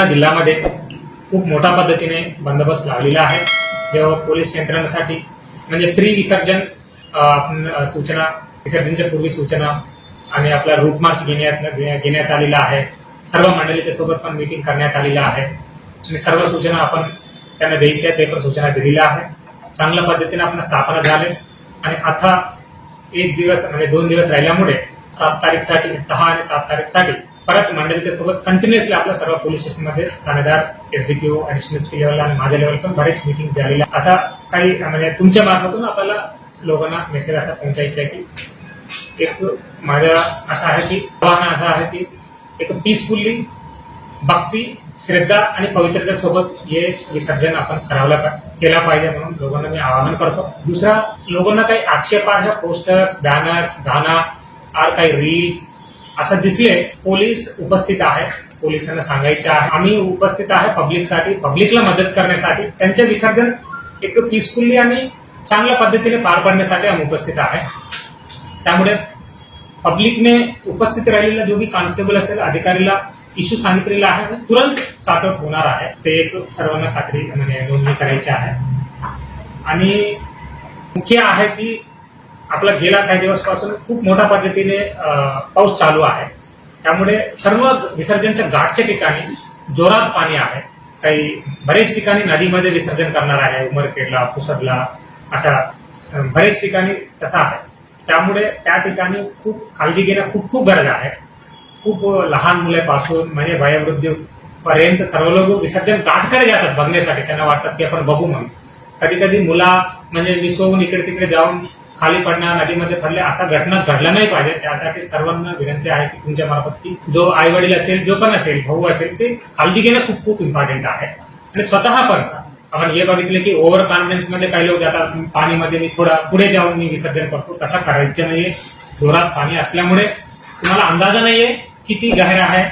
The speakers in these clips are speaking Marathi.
जिल्ह्यामध्ये खूप मोठ्या पद्धतीने बंदोबस्त लावलेला आहे. जेव्हा पोलीस यंत्रणेसाठी म्हणजे प्री विसर्जन आपण, सूचना विसर्जनच्या पूर्वी सूचना आणि आपला रूट मार्च घेण्यात घेण्यात आलेला आहे. सर्व मंडळीच्या सोबत पण मीटिंग करण्यात आलेला आहे. आणि सर्व सूचना आपण त्यांना द्यायच्या ते पण सूचना दिलेल्या आहे चांगल्या पद्धतीने आपण स्थापना झाले. आणि आता एक दिवस म्हणजे दोन दिवस राहिल्यामुळे सात तारीखसाठी सहा आणि सात तारीखसाठी परत मंडळीच्या सोबत कंटिन्युअसली आपल्या सर्व पोलीस स्टेशनमध्ये थाणेदार एसडीपीओ ऍडिशनल एसपी लेवल आणि माझ्या लेवल पण बरेच मिटिंग झालेल्या आता काही म्हणजे तुमच्या मार्फतून आपल्याला लोकांना मेसेज असा पोहोचायचा आहे की एक माझ्या असं आहे की आव्हान असं आहे की एक पीसफुल्ली भक्ती श्रद्धा आणि पवित्रतेसोबत हे विसर्जन आपण करावला पा- केला पाहिजे म्हणून लोकांना मी आवाहन करतो. दुसरा लोकांना काही आक्षेपार्ह पोस्टर्स बॅनर्स गाणं आर काही रील्स असं दिसले पोलीस उपस्थित आहे. पोलिसांना सांगायचे आहे. आम्ही उपस्थित आहे पब्लिकसाठी पब्लिकला मदत करण्यासाठी. त्यांचे विसर्जन एक पीसफुल्ली आणि चांगल्या पद्धतीने पार पाडण्यासाठी आम्ही उपस्थित आहे. त्यामुळे पब्लिकने उपस्थित राहिलेला जो बी कॉन्स्टेबल असेल अधिकारीला इश्यू सांगितलेला आहे तुरंत सॉर्ट आउट होणार आहे. ते एक सर्वांना खात्री म्हणजे नोंदणी करायची आहे. आणि मुख्य आहे की आपला गेला काही दिवसपासून खूप मोठ्या पद्धतीने पाऊस चालू आहे. त्यामुळे सर्व विसर्जनच्या गाठच्या ठिकाणी जोरात पाणी आहे. काही बरेच ठिकाणी नदीमध्ये विसर्जन करणार आहे उमरखेडला पुसदला अशा बरेच ठिकाणी तसं आहे. त्यामुळे त्या ठिकाणी खूप काळजी घेणं खूप खूप गरज आहे. खूप लहान मुलापासून म्हणजे वयोवृद्ध पर्यंत सर्व लोक विसर्जन गाठकडे जातात बघण्यासाठी. त्यांना वाटतात की आपण बघू म्हणून. कधी कधी मुला म्हणजे मिसवून इकडे तिकडे जाऊन खाली पडणार नदीमध्ये पडले असा घटना घडला नाही पाहिजे. त्यासाठी सर्वांना विनंती आहे की तुमच्या मार्फत की जो आई वडील असेल जो पण असेल भाऊ असेल ते काळजी घेणं खूप खूप इम्पॉर्टंट आहे. आणि स्वतः पण आपण हे बघितलं की ओव्हर कॉन्फिडन्समध्ये काही लोक जातात पाणीमध्ये मी थोडा पुढे जाऊन मी विसर्जन करतो. तसा करायचं नाहीये. जोरात पाणी असल्यामुळे तुम्हाला अंदाजा नाहीये किती गहरा आहे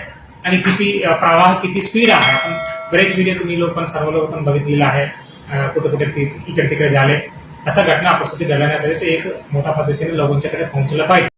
आणि किती प्रवाह किती स्पीड आहे. आपण बरेच व्हिडिओ तुम्ही लोक पण सर्व लोक पण बघितलेला आहे. कुठे कुठे इकडे तिकडे झाले. अशा घटना आपल्यासाठी घडल्या नाही पाहिजे ते एक मोठ्या पद्धतीने लोकांच्याकडे पोहोचलं पाहिजे.